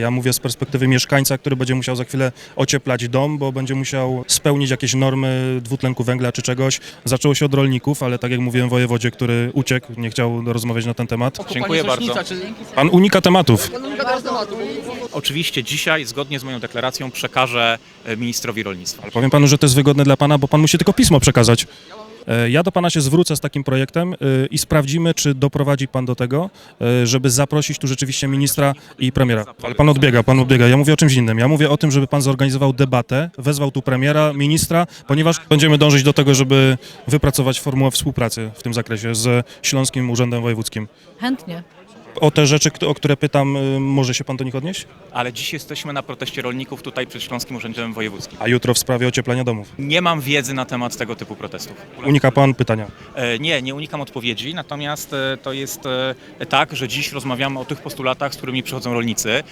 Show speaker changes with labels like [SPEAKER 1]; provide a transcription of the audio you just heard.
[SPEAKER 1] Ja mówię z perspektywy mieszkańca, który będzie musiał za chwilę ocieplać dom, bo będzie musiał spełnić jakieś normy dwutlenku węgla czy czegoś. Zaczęło się od rolników, ale tak jak mówiłem wojewodzie, który uciekł, nie chciał rozmawiać na ten temat.
[SPEAKER 2] Dziękuję bardzo.
[SPEAKER 1] Pan unika tematów.
[SPEAKER 2] Oczywiście dzisiaj, zgodnie z moją deklaracją, przekażę e, ministrowi rolnictwa.
[SPEAKER 1] Ale powiem panu, że to jest wygodne dla pana, bo pan musi tylko pismo przekazać. E, Ja do pana się zwrócę z takim projektem e, i sprawdzimy, czy doprowadzi pan do tego, e, żeby zaprosić tu rzeczywiście ministra i premiera. Ale pan odbiega, pan odbiega. Ja mówię o czymś innym. Ja mówię o tym, żeby pan zorganizował debatę, wezwał tu premiera, ministra, ponieważ będziemy dążyć do tego, żeby wypracować formułę współpracy w tym zakresie z Śląskim Urzędem Wojewódzkim.
[SPEAKER 3] Chętnie.
[SPEAKER 1] O te rzeczy, o które pytam, e, może się pan do nich odnieść?
[SPEAKER 2] Ale dziś jesteśmy na proteście rolników tutaj przed Śląskim Urzędem Wojewódzkim.
[SPEAKER 1] A jutro w sprawie ocieplenia domów.
[SPEAKER 2] Nie mam wiedzy na temat tego typu protestów.
[SPEAKER 1] Unika pan pytania.
[SPEAKER 2] E, Nie, nie unikam odpowiedzi, natomiast e, to jest e, tak, że dziś rozmawiamy o tych postulatach, z którymi przychodzą rolnicy.